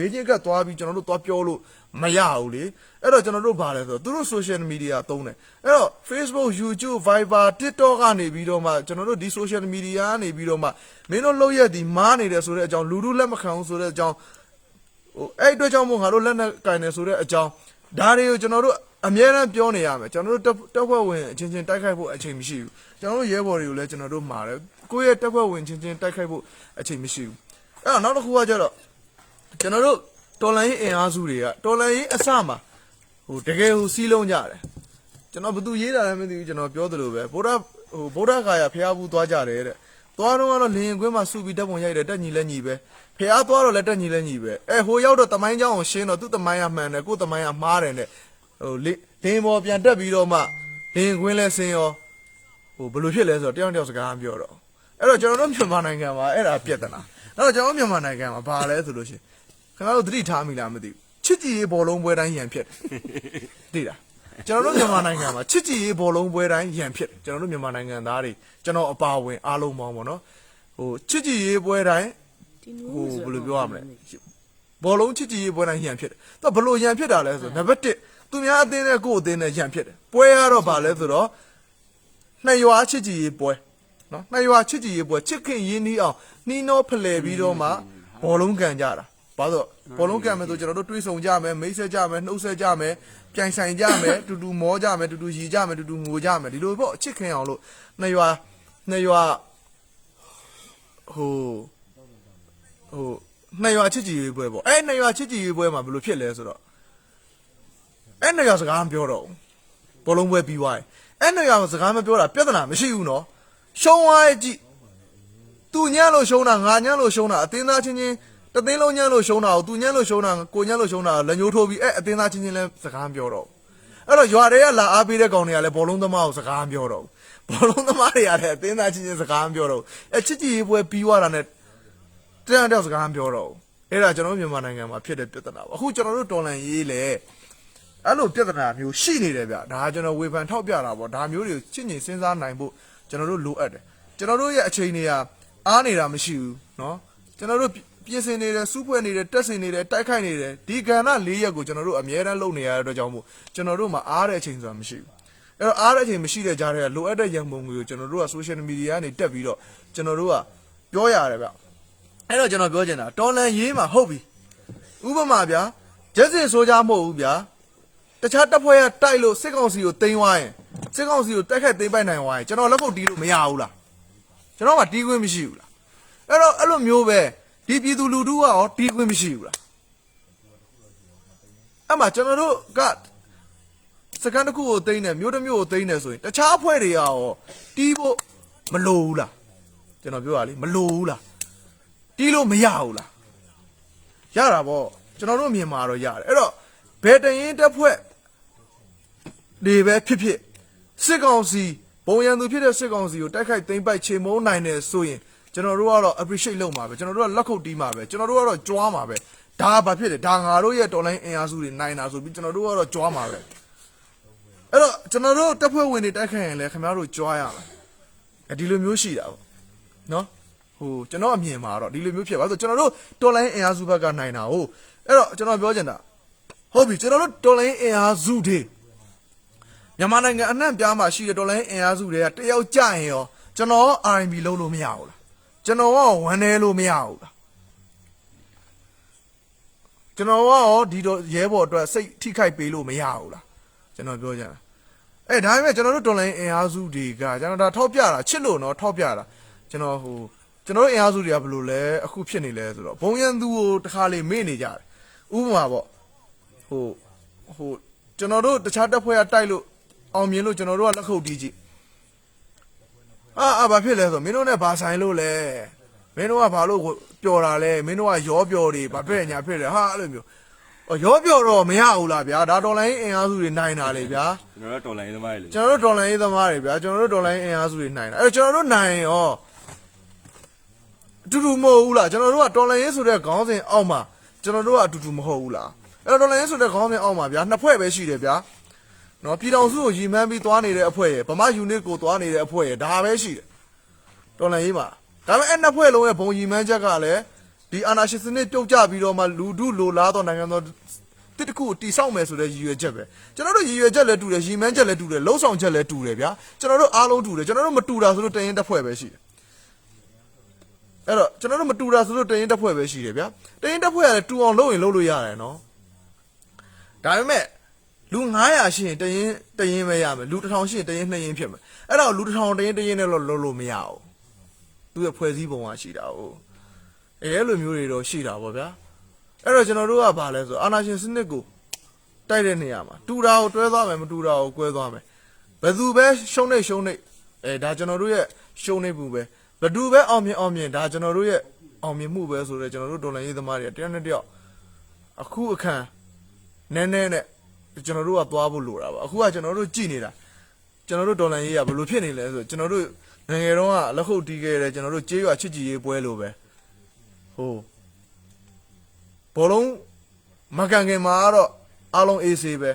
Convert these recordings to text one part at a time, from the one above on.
ဘေးချင်းကသွားပြီးကျွန်တော်တို့သွားပြောလို့မရဘူးလေအဲ့တော့ကျွန်တော်တို့ဗာလဲဆိုတော့သူတို့ social media သုံးတယ်အဲ့တော့ Facebook YouTube Viber TikTok ကနေပြီးတော့မှကျွန်တော်တို့ဒီ social media ကနေပြီးတော့မှမင်းတို့လောက်ရက်ဒီမားနေတယ်ဆိုတဲ့အကြောင်းလူလူလက်မခံဘူးဆိုတဲ့အကြောင်းဟိုအဲ့အတွက်ကြောင့်မို့ငါတို့လက်နဲ့ကင်နေဆိုတဲ့အကြောင်းဒါတွေကိုကျွန်တော်တို့အများအားပြောနေရမယ်ကျွန်တော်တို့တက်တက်ဖွဲ့ဝင်အချင်းချင်းတိုက်ခိုက်ဖို့အချိန်မရှိဘူးကျွန်တော်တို့ရဲဘော်တွေကိုလည်းကျွန်တော်တို့မှာတယ်ကိုယ့်ရဲ့တက်ဖွဲ့ဝင်ချင်းချင်းတိုက်ခိုက်ဖို့အချိန်မရှိဘူးအဲ့တော့နောက်တစ်ခုကကျတော့ ကျွန်တော်တို့တော်လန်ရေးအင်အားစုတွေကတော်လန်ရေးအစမှာဟိုတကယ်ဟိုစီးလုံးကြတယ်ကျွန်တော်ဘသူရေးတာလည်းမသိဘူးကျွန်တော်ပြောသလိုပဲဗုဒ္ဓဟိုဗုဒ္ဓဂါယာဖျားဘူးသွားကြတယ်တဲ့သွားတော့ကတော့လင်ရင်ကွင်းမှာစုပြီးတက်ပုံရိုက်တယ်တက်ညီလက်ညီပဲဖျားသွားတော့လည်းတက်ညီလက်ညီပဲအဲဟိုရောက်တော့တမိုင်းเจ้าအောင်ရှင်းတော့သူ့တမိုင်းကမှန်တယ်ကိုယ်တမိုင်းကမှားတယ်နဲ့ဟိုလေလင်ပေါ်ပြန်တက်ပြီးတော့မှလင်ကွင်းလဲဆင်းရောဟိုဘယ်လိုဖြစ်လဲဆိုတော့တယောက်တစ်ယောက်စကားမပြောတော့အဲ့တော့ကျွန်တော်တို့မြန်မာနိုင်ငံမှာအဲ့ဒါပြဿနာအဲ့တော့ကျွန်တော်တို့မြန်မာနိုင်ငံမှာဘာလဲဆိုလို့ရှိရင် ခင်ဗျားတို့သတိထားမိလားမသိဘူးချစ်ကြည်ရေးဘောလုံးပွဲတိုင်းရန်ဖြစ်တယ်သိလားကျွန်တော်တို့မြန်မာနိုင်ငံမှာချစ်ကြည်ရေးဘောလုံးပွဲတိုင်းရန်ဖြစ်တယ်ကျွန်တော်တို့မြန်မာနိုင်ငံသားတွေကျွန်တော်အပါအဝင်အားလုံးပေါင်းပေါ့နော်ဟိုချစ်ကြည်ရေးပွဲတိုင်းဟိုဘယ်လိုပြောရမလဲဘောလုံးချစ်ကြည်ရေးပွဲတိုင်းရန်ဖြစ်တယ်သူကဘယ်လိုရန်ဖြစ်တာလဲဆိုတော့နံပါတ်1သူများအသင်းနဲ့ကိုယ့်အသင်းနဲ့ရန်ဖြစ်တယ်ပွဲကတော့ဗာလဲဆိုတော့နှစ်ရွာချစ်ကြည်ရေးပွဲနော်နှစ်ရွာချစ်ကြည်ရေးပွဲချစ်ခင်ရင်းနှီးအောင်နှီးနှောဖလှယ်ပြီးတော့မှဘောလုံးကန်ကြတာ ဘာလို့ဘောလုံးကန်မယ်ဆိုကျွန်တော်တို့တွေးဆုံကြမယ်မိတ်ဆက်ကြမယ်နှုတ်ဆက်ကြမယ်ပြိုင်ဆိုင်ကြမယ်တူတူမောကြမယ်တူတူရီကြမယ်တူတူငိုကြမယ်ဒီလိုပေါ့ချစ်ခင်အောင်လို့နှစ်ရွာနှစ်ရွာဟိုဟိုနှစ်ရွာချစ်ကြည်ရေးပွဲပေါ့အဲ့နှစ်ရွာချစ်ကြည်ရေးပွဲမှာဘယ်လိုဖြစ်လဲဆိုတော့အဲ့နှစ်ရွာစကားမပြောတော့ဘူးဘောလုံးပွဲပြီးသွားရင်အဲ့နှစ်ရွာစကားမပြောတာပြဿနာမရှိဘူးနော်ရှုံးသွားရဲ့ကြည့်သူညံ့လို့ရှုံးတာငါညံ့လို့ရှုံးတာအတင်းသားချင်းချင်း တသိန်းလုံးညံ့လို့ရှုံးတာကိုသူညံ့လို့ရှုံးတာကိုညံ့လို့ရှုံးတာလက်ညှိုးထိုးပြီးအဲ့အတင်းသားချင်းချင်းလည်းစကားမပြောတော့ဘူးအဲ့တော့ရွာတွေကလာအားပေးတဲ့ကောင်တွေကလည်းဘောလုံးသမားကိုစကားမပြောတော့ဘူးဘောလုံးသမားတွေကလည်းအတင်းသားချင်းချင်းစကားမပြောတော့ဘူးအဲ့ချစ်ကြည်ရေးပွဲပြီးသွားတာနဲ့ တရားတောက်စကားမပြောတော့ဘူးအဲ့ဒါကျွန်တော်တို့မြန်မာနိုင်ငံမှာဖြစ်တဲ့ပြဿနာပါအခုကျွန်တော်တို့တော်လန်ရေးလေအဲ့လိုပြဿနာမျိုးရှိနေတယ်ဗျဒါကကျွန်တော်ဝေဖန်ထောက်ပြတာပေါ့ဒါမျိုးတွေကိုချင့်ချင်စဉ်းစားနိုင်ဖို့ကျွန်တော်တို့လိုအပ်တယ်ကျွန်တော်တို့ရဲ့အချိန်တွေကအားနေတာမရှိဘူးเนาะကျွန်တော်တို့ ပြင်ဆင်နေတယ်စူးဖွဲ့နေတယ်တက်ဆင်နေတယ်တိုက်ခိုက်နေတယ်ဒီကဏ္ဍ၄ရက်ကိုကျွန်တော်တို့အမြဲတမ်းလုပ်နေရတဲ့အတွက်ကြောင့်မို့ကျွန်တော်တို့မှာအားတဲ့အချိန်ဆိုတာမရှိဘူးအဲ့တော့အားတဲ့အချိန်မရှိတဲ့ကြားထဲကလိုအပ်တဲ့ရန်ပုံငွေကိုကျွန်တော်တို့က social media ကနေတက်ပြီးတော့ကျွန်တော်တို့ကပြောရတယ်ဗျအဲ့တော့ကျွန်တော်ပြောချင်တာတော်လန်ရေးမှာဟုတ်ပြီဥပမာဗျာဂျက်စင်ဆိုကြမဟုတ်ဘူးဗျာတခြားတပ်ဖွဲ့ကတိုက်လို့စစ်ကောင်စီကိုတင်သွားရင်စစ်ကောင်စီကိုတိုက်ခတ်သိမ်းပိုက်နိုင်သွားရင်ကျွန်တော်လက်ခုပ်တီးလို့မရဘူးလားကျွန်တော်ကတီးခွင့်မရှိဘူးလားအဲ့တော့အဲ့လိုမျိုးပဲ ဒီပြည်သူလူထုကရောတီးခွင့်မရှိဘူးလားအဲ့မှာကျွန်တော်တို့ကစကန်တစ်ခုကိုသိမ်းတယ်မျိုးတစ်မျိုးကိုသိမ်းတယ်ဆိုရင်တခြားအဖွဲ့တွေကရောတီးဖို့မလိုဘူးလားကျွန်တော်ပြောတာလေမလိုဘူးလားတီးလို့မရဘူးလားရတာပေါ့ကျွန်တော်တို့မြန်မာတော့ရတယ်အဲ့တော့ဘယ်တရင်တက်ဖွဲ့တွေပဲဖြစ်ဖြစ်စစ်ကောင်စီဘုံရန်သူဖြစ်တဲ့စစ်ကောင်စီကိုတိုက်ခိုက်သိမ်းပိုက်ချေမုန်းနိုင်တယ်ဆိုရင် ကျွန်တော်တို့ကတော့ appreciate လုပ်မှာပဲကျွန်တော်တို့ကလက်ခုပ်တီးမှာပဲကျွန်တော်တို့ကတော့ကြွားမှာပဲဒါဘာဖြစ်လဲဒါငါတို့ရဲ့တော်လိုင်းအင်အားစုတွေနိုင်တာဆိုပြီးကျွန်တော်တို့ကတော့ကြွားမှာပဲအဲ့တော့ကျွန်တော်တို့တက်ဖွဲ့ဝင်တွေတိုက်ခိုက်ရင်လည်းခင်ဗျားတို့ကြွားရမယ်အဲဒီလိုမျိုးရှိတာပေါ့နော်ဟိုကျွန်တော်အမြင်မှာတော့ဒီလိုမျိုးဖြစ်ပါဆိုကျွန်တော်တို့တော်လိုင်းအင်အားစုဘက်ကနိုင်တာဟုတ်အဲ့တော့ကျွန်တော်ပြောချင်တာဟုတ်ပြီကျွန်တော်တို့တော်လိုင်းအင်အားစုတွေမြန်မာနိုင်ငံအနှံ့ပြားမှာရှိတဲ့တော်လိုင်းအင်အားစုတွေကတယောက်ကြရင်ရောကျွန်တော် R&B လုံးလို့မရဘူးလား ကျွန်တော်ကဝန်내လို့မရဘူးလားကျွန်တော်ကရောဒီတော့ရဲဘော်အတွက်စိတ်ထိခိုက်ပေးလို့မရဘူးလားကျွန်တော်ပြောချင်တာအဲဒါပေမဲ့ကျွန်တော်တို့တော်လိုင်းအင်အားစုတွေကကျွန်တော်ဒါထောက်ပြတာချစ်လို့နော်ထောက်ပြတာကျွန်တော်ဟိုကျွန်တော်တို့အင်အားစုတွေကဘယ်လိုလဲအခုဖြစ်နေလဲဆိုတော့ဘုံရန်သူကိုတစ်ခါလေမေ့နေကြတယ်ဥပမာပေါ့ဟိုဟိုကျွန်တော်တို့တခြားတပ်ဖွဲ့ကတိုက်လို့အောင်မြင်လို့ကျွန်တော်တို့ကလက်ခုပ်တီးကြည့် အာအာဘာဖြစ်လဲဆိုတော့မင်းတို့နဲ့ဘာဆိုင်လို့လဲမင်းတို့ကဘာလို့ပျော်တာလဲမင်းတို့ကရောပျော်တွေဘာဖြစ်ညာဖြစ်တယ်ဟာအဲ့လိုမျိုးအော်ရောပျော်တော့မရဘူးလားဗျာဒါတော်လိုင်းအင်အားစုတွေနိုင်တာလေဗျာကျွန်တော်တို့တော်လိုင်းသမားတွေလေကျွန်တော်တို့ဒေါ်လာရေးသမားတွေဗျာကျွန်တော်တို့ဒေါ်လာရေးအင်အားစုတွေနိုင်တာအဲ့တော့ကျွန်တော်တို့နိုင်ရင်ရောအတူတူမဟုတ်ဘူးလားကျွန်တော်တို့ကဒေါ်လာရေးဆိုတဲ့ခေါင်းစဉ်အောက်မှာကျွန်တော်တို့ကအတူတူမဟုတ်ဘူးလားအဲ့တော့ဒေါ်လာရေးဆိုတဲ့ခေါင်းစဉ်အောက်မှာဗျာနှစ်ဖွဲ့ပဲရှိတယ်ဗျာ နော်ပြည်တော်စုကိုရီမန်းပြီးသွားနေတဲ့အဖွဲ့ရယ်ဗမာယူနစ်ကိုသွားနေတဲ့အဖွဲ့ရယ်ဒါပဲရှိတယ်ဒေါ်လာရေးမှာဒါပေမဲ့အဲ့နှစ်ဖွဲ့လုံးရဲ့ဘုံရီမန်းချက်ကလည်းဒီအာဏာရှင်စနစ်ပြုတ်ကျပြီးတော့မှလူထုလိုလားသောနိုင်ငံတော်တစ်တစ်ခုကိုတိဆောက်မယ်ဆိုတဲ့ရည်ရွယ်ချက်ပဲကျွန်တော်တို့ရည်ရွယ်ချက်လည်းတူတယ်ရည်မှန်းချက်လည်းတူတယ်လှုပ်ဆောင်ချက်လည်းတူတယ်ဗျာကျွန်တော်တို့အားလုံးတူတယ်ကျွန်တော်တို့မတူတာဆိုလို့တရင်တစ်ဖွဲ့ပဲရှိတယ်အဲ့တော့ကျွန်တော်တို့မတူတာဆိုလို့တရင်တစ်ဖွဲ့ပဲရှိတယ်ဗျာတရင်တစ်ဖွဲ့ကလည်းတူအောင်လုပ်ရင်လုပ်လို့ရတယ်နော်ဒါပေမဲ့ လူ900ရှိရင်တရင်တရင်ပဲရမယ်လူ1000ရှိရင်တရင်2ရင်ဖြစ်မယ်အဲ့တော့လူ1000တရင်တရင်နဲ့တော့လုပ်လို့မရဘူးသူရဲ့ဖွဲ့စည်းပုံကရှိတာဟုတ်အဲအဲ့လိုမျိုးတွေတော့ရှိတာပေါ့ဗျာအဲ့တော့ကျွန်တော်တို့ကဘာလဲဆိုအာနာရှင်စနစ်ကိုတိုက်တဲ့နေရာမှာတူတာကိုတွဲသွားမယ်မတူတာကိုကွဲသွားမယ်ဘယ်သူပဲရှုံးနေရှုံးနေအဲဒါကျွန်တော်တို့ရဲ့ရှုံးနေမှုပဲဘယ်သူပဲအောင်မြင်အောင်မြင်ဒါကျွန်တော်တို့ရဲ့အောင်မြင်မှုပဲဆိုတော့ကျွန်တော်တို့ဒေါ်လာရေးသမားတွေကတယောက်နဲ့တယောက်အခုအခါနည်းနည်းနဲ့ ကျွန်တော်တို့ကသွားဖို့လိုတာပါအခုကကျွန်တော်တို့ကြည်နေတာကျွန်တော်တို့ဒေါ်လာရေးကဘယ်လိုဖြစ်နေလဲဆိုတော့ကျွန်တော်တို့ငယ်ငယ်တုန်းကလက်ခုပ်တီးခဲ့တဲ့ကျွန်တော်တို့ကြေးရွာချစ်ကြည်ရေးပွဲလိုပဲဟိုဘောလုံးမကန်ခင်မှာကတော့အားလုံးအေးဆေးပဲ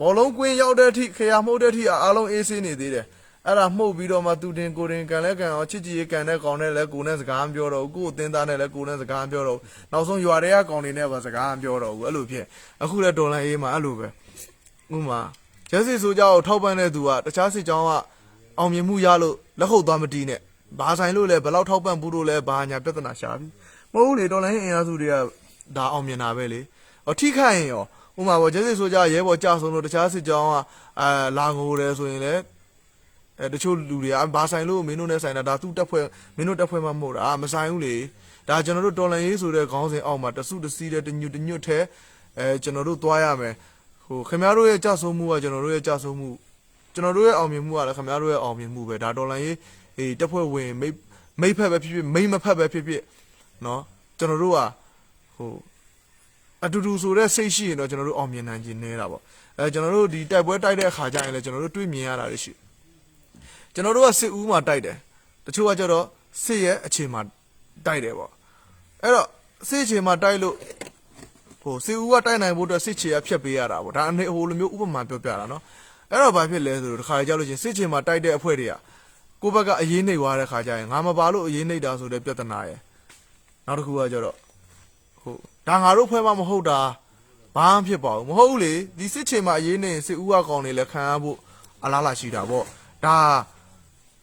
ဘောလုံးကွင်းရောက်တဲ့အထိခရမှုတ်တဲ့အထိအားလုံးအေးဆေးနေသေးတယ် အဲ့ဒါမှုတ်ပြီးတော့မှသူတင်ကိုတင်ကန်လဲကန်အောင်ချစ်ကြည်ရေးကန်တဲ့ကောင်နဲ့လဲကိုနဲ့စကားမပြောတော့ဘူးကို့အတင်းသားနဲ့လဲကိုနဲ့စကားမပြောတော့ဘူးနောက်ဆုံးရွာတွေကကောင်တွေနဲ့ပါစကားမပြောတော့ဘူးအဲ့လိုဖြစ်အခုလဲဒေါ်လာအေးမှာအဲ့လိုပဲဥမာကျက်စီဆိုကြကိုထောက်ပံ့တဲ့သူကတခြားစစ်ကြောင်းကအောင်မြင်မှုရလို့လက်ခုပ်သွားမတီးနဲ့ဘာဆိုင်လို့လဲဘယ်လောက်ထောက်ပံ့ဘူးလို့လဲဘာညာပြဿနာရှာပြီမဟုတ်ဘူးလေဒေါ်လာရေးအင်အားစုတွေကဒါအောင်မြင်တာပဲလေဟောထိခိုက်ရင်ရောဥမာပေါ့ကျက်စီဆိုကြရဲဘော်ကြဆုံးလို့တခြားစစ်ကြောင်းကအာလာငိုတယ်ဆိုရင်လည်း အဲတချို့လူတွေကဘာဆိုင်လို့မင်းတို့နဲ့ဆိုင်တာဒါသူ့တက်ဖွဲ့မင်းတို့တက်ဖွဲ့မှမဟုတ်တာမဆိုင်ဘူးလေဒါကျွန်တော်တို့တော်လန်ရေးဆိုတဲ့ခေါင်းစဉ်အောက်မှာတစုတစည်းတဲ့တညွတ်တညွတ်ထဲအဲကျွန်တော်တို့သွားရမယ်ဟိုခင်ဗျားတို့ရဲ့ကြဆုံးမှုကကျွန်တော်တို့ရဲ့ကြဆုံးမှုကျွန်တော်တို့ရဲ့အောင်မြင်မှုကလည်းခင်ဗျားတို့ရဲ့အောင်မြင်မှုပဲဒါတော်လန်ရေးအေးတက်ဖွဲ့ဝင်မိတ်မိတ်ဖက်ပဲဖြစ်ဖြစ်မိတ်မဖက်ပဲဖြစ်ဖြစ်เนาะကျွန်တော်တို့ကဟိုအတူတူဆိုတဲ့စိတ်ရှိရင်တော့ကျွန်တော်တို့အောင်မြင်နိုင်ခြင်းနေတာပေါ့အဲကျွန်တော်တို့ဒီတိုက်ပွဲတိုက်တဲ့အခါကျရင်လည်းကျွန်တော်တို့တွေ့မြင်ရတာတွေရှိတယ် ကျွန်တော်တို့ကစစ်ဦးမှာတိုက်တယ်တချို့ကကျတော့စစ်ရဲ့အခြေမှာတိုက်တယ်ပေါ့အဲ့တော့စစ်အခြေမှာတိုက်လို့ဟိုစစ်ဦးကတိုက်နိုင်ဖို့အတွက်စစ်ခြေကဖြတ်ပေးရတာပေါ့ဒါအနေဟိုလိုမျိုးဥပမာပြောပြတာနော်အဲ့တော့ဘာဖြစ်လဲဆိုတော့တစ်ခါကြောက်လို့ချင်းစစ်ခြေမှာတိုက်တဲ့အဖွဲ့တွေကကိုယ့်ဘက်ကအရေးနှိပ်သွားတဲ့ခါကျရင်ငါမပါလို့အရေးနှိပ်တာဆိုတဲ့ပြဿနာရယ်နောက်တစ်ခုကကျတော့ဟိုဒါငါတို့ဖွဲ့မမဟုတ်တာဘာမှဖြစ်ပါဘူးမဟုတ်ဘူးလေဒီစစ်ခြေမှာအရေးနှိပ်ရင်စစ်ဦးကကောင်းနေလဲခံရဖို့အလားလာရှိတာပေါ့ဒါ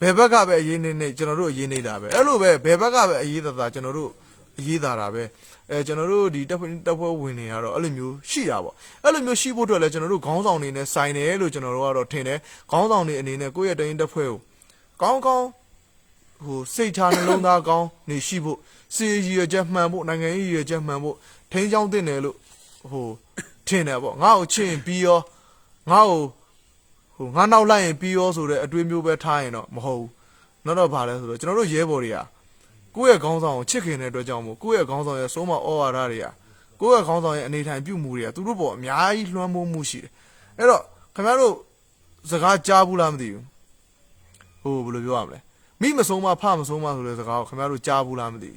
ဘယ်ဘက်ကပဲအရေးနေနေကျွန်တော်တို့အရေးနေတာပဲအဲ့လိုပဲဘယ်ဘက်ကပဲအရေးသာသာကျွန်တော်တို့အရေးသာတာပဲအဲကျွန်တော်တို့ဒီတပ်ဖွဲ့တပ်ဖွဲ့ဝင်တွေကတော့အဲ့လိုမျိုးရှိတာပေါ့အဲ့လိုမျိုးရှိဖို့အတွက်လည်းကျွန်တော်တို့ခေါင်းဆောင်တွေနဲ့ဆိုင်တယ်လို့ကျွန်တော်တို့ကတော့ထင်တယ်ခေါင်းဆောင်တွေအနေနဲ့ကိုယ့်ရဲ့တရင်တပ်ဖွဲ့ကိုကောင်းကောင်းဟိုစိတ်ချနှလုံးသားကောင်းနေရှိဖို့စီရည်ရချက်မှန်ဖို့နိုင်ငံရေးရည်ချက်မှန်ဖို့ထိန်းချောင်းတင်တယ်လို့ဟိုထင်တယ်ပေါ့ငါ့ကိုချစ်ရင်ပြီးရောငါ့ကို ဟိုငါနောက်လိုက်ရင်ပြီးရောဆိုတဲ့အတွေးမျိုးပဲထားရင်တော့မဟုတ်ဘူးနောက်တော့ဗာလဲဆိုတော့ကျွန်တော်တို့ရဲဘော်တွေကကိုယ့်ရဲ့ခေါင်းဆောင်ကိုချစ်ခင်တဲ့အတွက်ကြောင့်မို့ကိုယ့်ရဲ့ခေါင်းဆောင်ရဲ့စိုးမဩဝါဒတွေကကိုယ့်ရဲ့ခေါင်းဆောင်ရဲ့အနေထိုင်ပြုမှုတွေကသူတို့ပေါ်အများကြီးလွှမ်းမိုးမှုရှိတယ်အဲ့တော့ခင်ဗျားတို့စကားကြားဘူးလားမသိဘူးဟိုဘယ်လိုပြောရမလဲမိမဆုံးမဖမဆုံးမဆိုတဲ့စကားကိုခင်ဗျားတို့ကြားဘူးလားမသိ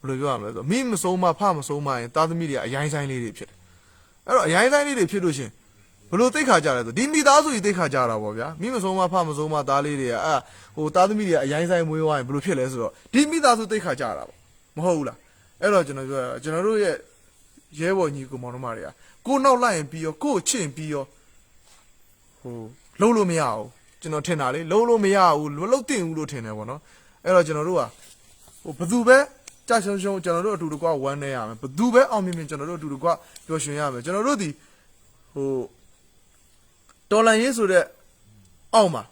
ဘူးဘယ်လိုပြောရမလဲဆိုတော့မိမဆုံးမဖမဆုံးမရင်တာသမီတွေကအရင်ဆိုင်လေးတွေဖြစ်တယ်အဲ့တော့အရင်ဆိုင်လေးတွေဖြစ်လို့ရှရင် ဘလို့သိခါကြလဲဆိုဒီမိသားစုကြီးသိခါကြတာပေါ့ဗျာမိမဆုံးမဖမဆုံးမသားလေးတွေကအာဟိုသားသမီးတွေကအရင်ဆိုင်မွေးသွားရင်ဘလို့ဖြစ်လဲဆိုတော့ဒီမိသားစုသိခါကြတာပေါ့မဟုတ်ဘူးလားအဲ့တော့ကျွန်တော်ပြောရကျွန်တော်တို့ရဲ့ရဲဘော်ညီကိုမောင်နှမတွေကကိုနောက်လိုက်ရင်ပြီးရောကိုချင့်ပြီးရောဟိုလုံးလို့မရဘူးကျွန်တော်ထင်တာလေလုံးလို့မရဘူးမလုံးတင်ဘူးလို့ထင်တယ်ပေါ့နော်အဲ့တော့ကျွန်တော်တို့ကဟိုဘသူပဲကြာရှုံရှုံကျွန်တော်တို့အတူတကွဝမ်းနေရမယ်ဘသူပဲအောင်မြင်မြင်ကျွန်တော်တို့အတူတကွပျော်ရွှင်ရမယ်ကျွန်တော်တို့ဒီဟို တော်လန်ရေးဆိုတဲ့အောက်မှာ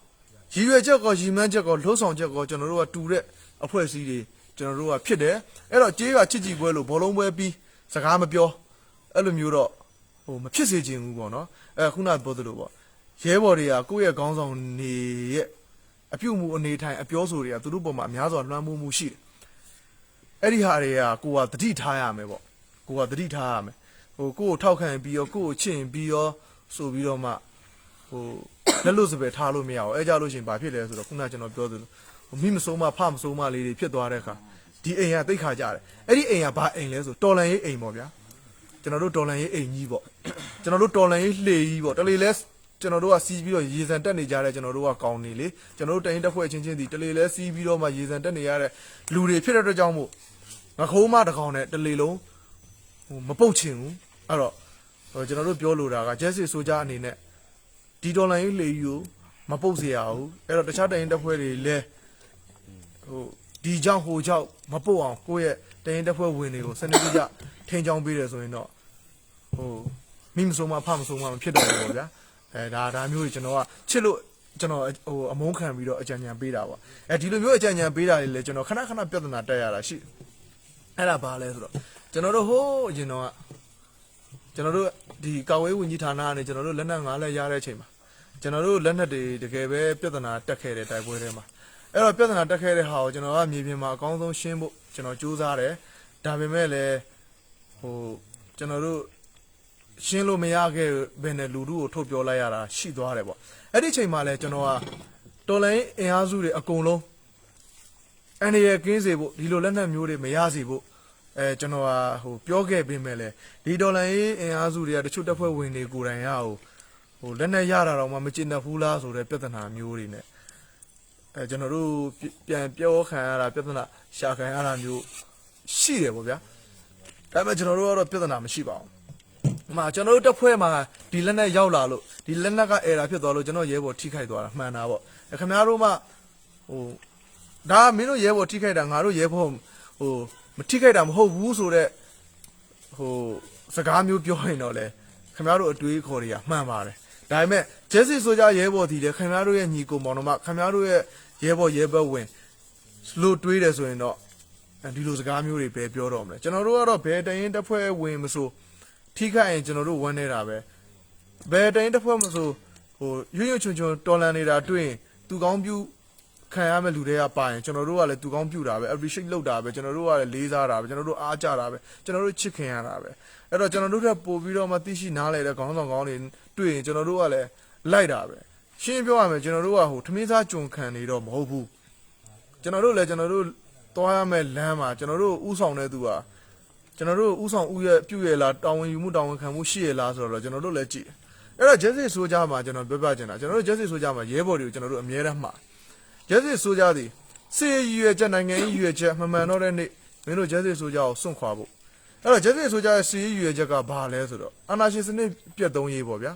ရည်ရွယ်ချက်ကောရည်မှန်းချက်ကောလှုပ်ဆောင်ချက်ကောကျွန်တော်တို့ကတူတဲ့အဖွဲ့အစည်းတွေကျွန်တော်တို့ကဖြစ်တယ်အဲ့တော့ကြေးကချစ်ကြည်ပွဲလို့ဘောလုံးပွဲပြီးစကားမပြောအဲ့လိုမျိုးတော့ဟိုမဖြစ်စေချင်ဘူးပေါ့နော်အဲခုနပြောသလိုပေါ့ရဲဘော်တွေကကိုယ့်ရဲ့ခေါင်းဆောင်နေရဲ့အပြုတ်မှုအနေထိုင်အပြောဆိုတွေကသူတို့ပုံမှာအများစွာလွှမ်းမိုးမှုရှိတယ်အဲ့ဒီဟာတွေကကိုကတတိထားရမယ်ပေါ့ကိုကတတိထားရမယ်ဟိုကိုယ့်ကိုထောက်ခံပြီးရောကိုယ့်ကိုချစ်ရင်ပြီးရောဆိုပြီးတော့မှ ဟိုလက်လို့စပယ်ထားလို့မရဘူးအဲကြလို့ရှရင်ဘာဖြစ်လဲဆိုတော့ခုနကကျွန်တော်ပြောသလိုဟိုမိမဆုံးမဖမဆုံးမလေးတွေဖြစ်သွားတဲ့အခါဒီအိမ်ကတိတ်ခါကြတယ်အဲ့ဒီအိမ်ကဘာအိမ်လဲဆိုတော်လန်ရေးအိမ်ပေါ့ဗျာကျွန်တော်တို့တော်လန်ရေးအိမ်ကြီးပေါ့ကျွန်တော်တို့တော်လန်ရေးလှေကြီးပေါ့တလေလဲကျွန်တော်တို့ကစီးပြီးတော့ရေစံတက်နေကြတဲ့ကျွန်တော်တို့ကကောင်းနေလေကျွန်တော်တို့တိုင်တက်ဖွဲ့ချင်းချင်းဒီတလေလဲစီးပြီးတော့မှရေစံတက်နေရတဲ့လူတွေဖြစ်တဲ့အတွက်ကြောင့်မို့ငခိုးမတစ်ကောင်နဲ့တစ်လေလုံးဟိုမပုတ်ချင်ဘူးအဲ့တော့ဟိုကျွန်တော်တို့ပြောလိုတာကဂျက်စစ်ဆိုကြအနေနဲ့ ဒီဒေါ်လာရေးလေယူကိုမပုတ်စေရဘူးအဲ့တော့တခြားတိုင်တက်ဖွဲ့တွေလည်းဟိုဒီကြောင့်ဟိုကြောင့်မပုတ်အောင်ကိုယ့်ရဲ့တိုင်တက်ဖွဲ့ဝင်တွေကိုစနစ်တကျထိန်းချောင်းပေးတယ်ဆိုရင်တော့ဟိုမိမဆုံးမဖမဆုံးမမဖြစ်တော့ဘူးပေါ့ဗျာအဲဒါဒါမျိုးတွေကျွန်တော်ကချစ်လို့ကျွန်တော်ဟိုအမုန်းခံပြီးတော့အကြံဉာဏ်ပေးတာပေါ့အဲဒီလိုမျိုးအကြံဉာဏ်ပေးတာတွေလည်းကျွန်တော်ခဏခဏပြဿနာတက်ရတာရှိအဲ့ဒါဘာလဲဆိုတော့ကျွန်တော်တို့ဟိုးအရင်တော့ကကျွန်တော်တို့ ဒီကာဝေးဝင်ကြီးဌာနကနေကျွန်တော်တို့လက်နက်ငါးလက်ရတဲ့အချိန်မှာကျွန်တော်တို့လက်နက်တွေတကယ်ပဲပြဿနာတက်ခဲ့တဲ့တိုက်ပွဲတွေမှာအဲ့တော့ပြဿနာတက်ခဲ့တဲ့ဟာကိုကျွန်တော်ကမြေပြင်မှာအကောင်းဆုံးရှင်းဖို့ကျွန်တော်စူးစမ်းတယ်ဒါပေမဲ့လည်းဟိုကျွန်တော်တို့ရှင်းလို့မရခဲ့ဘယ်နဲ့လူတို့ကိုထုတ်ပြောလိုက်ရတာရှိသွားတယ်ပေါ့အဲ့ဒီအချိန်မှာလည်းကျွန်တော်ကတော်လိုင်းအင်အားစုတွေအကုန်လုံးအန်ဒီရကင်းစေဖို့ဒီလိုလက်နက်မျိုးတွေမရစေဖို့ အဲကျွန်တော်ဟာဟိုပြောခဲ့ပေးမယ်လေဒီဒေါ်လာရေးအင်အားစုတွေကတချို့တပ်ဖွဲ့ဝင်တွေကိုယ်တိုင်ရဟိုဟိုလက်နက်ရတာတော့မှမကျင်တတ်ဘူးလားဆိုတဲ့ပြဿနာမျိုးတွေ ਨੇ အဲကျွန်တော်တို့ပြန်ပြောခံရတာပြဿနာရှာခံရတာမျိုးရှိတယ်ပေါ့ဗျာဒါပေမဲ့ကျွန်တော်တို့ကတော့ပြဿနာမရှိပါဘူး။မှာကျွန်တော်တို့တက်ဖွဲ့မှာဒီလက်နက်ရောက်လာလို့ဒီလက်နက်ကအဲရာဖြစ်သွားလို့ကျွန်တော်ရဲဘော်ထိခိုက်သွားတာမှန်တာပေါ့။ခင်ဗျားတို့မှဟိုဒါကမင်းတို့ရဲဘော်ထိခိုက်တာငါတို့ရဲဘော်ဟို မထိခိုက်တာမဟုတ်ဘူးဆိုတော့ဟိုစကားမျိုးပြောရင်တော့လေခင်ဗျားတို့အတွေးခေါ်တွေကမှန်ပါတယ်ဒါပေမဲ့ဂျက်စစ်ဆိုကြရဲဘော်ဒီလေခင်ဗျားတို့ရဲ့ညီကိုမောင်နှမခင်ဗျားတို့ရဲ့ရဲဘော်ရဲဘက်ဝင်လို့တွေးတယ်ဆိုရင်တော့အဲဒီလိုစကားမျိုးတွေပဲပြောတော့မလဲကျွန်တော်တို့ကတော့ဘယ်တရင်တစ်ဖွဲ့ဝင်မဆိုထိခိုက်ရင်ကျွန်တော်တို့ဝန်းနေတာပဲဘယ်တရင်တစ်ဖွဲ့မဆိုဟိုရွရွချွန်ချွန်တော်လန်နေတာတွေ့ရင်သူကောင်းပြု ခံရမယ့်လူတွေကပါရင်ကျွန်တော်တို့ကလည်းသူကောင်းပြူတာပဲ appreciate လုပ်တာပဲကျွန်တော်တို့ကလည်းလေးစားတာပဲကျွန်တော်တို့အားကြတာပဲကျွန်တော်တို့ချစ်ခင်ရတာပဲအဲ့တော့ကျွန်တော်တို့ထပ်ပို့ပြီးတော့မှသိရှိနားလဲတဲ့ခေါင်းဆောင်ကောင်းတွေတွေ့ရင်ကျွန်တော်တို့ကလည်းလိုက်တာပဲရှင်းပြောရမယ်ကျွန်တော်တို့ကဟိုထမင်းစားကြုံခံနေတော့မဟုတ်ဘူးကျွန်တော်တို့လည်းကျွန်တော်တို့သွားရမယ့်လမ်းမှာကျွန်တော်တို့ဥဆောင်တဲ့သူကကျွန်တော်တို့ဥဆောင်ဥရဲ့ပြုရဲ့လားတာဝန်ယူမှုတာဝန်ခံမှုရှိရဲ့လားဆိုတော့ကျွန်တော်တို့လည်းကြည့်အဲ့တော့ Jesse ဆိုကြမှာကျွန်တော်ပြောပြချင်တာကျွန်တော်တို့ Jesse ဆိုကြမှာရဲဘော်တွေကိုကျွန်တော်တို့အမြဲတမ်းမှာ ကျက်စစ်ဆိုကြသည်စေရည်ရွယ်ချက်နိုင်ငံရေးရွယ်ချက်မမှန်တော့တဲ့နေ့မင်းတို့ကျက်စစ်ဆိုကြအောင်စွန့်ခွာဖို့အဲ့တော့ကျက်စစ်ဆိုကြရဲ့စေရည်ရွယ်ချက်ကဘာလဲဆိုတော့အာနာရှင်စနစ်ပြတ်သုံးရေးပေါ့ဗျာ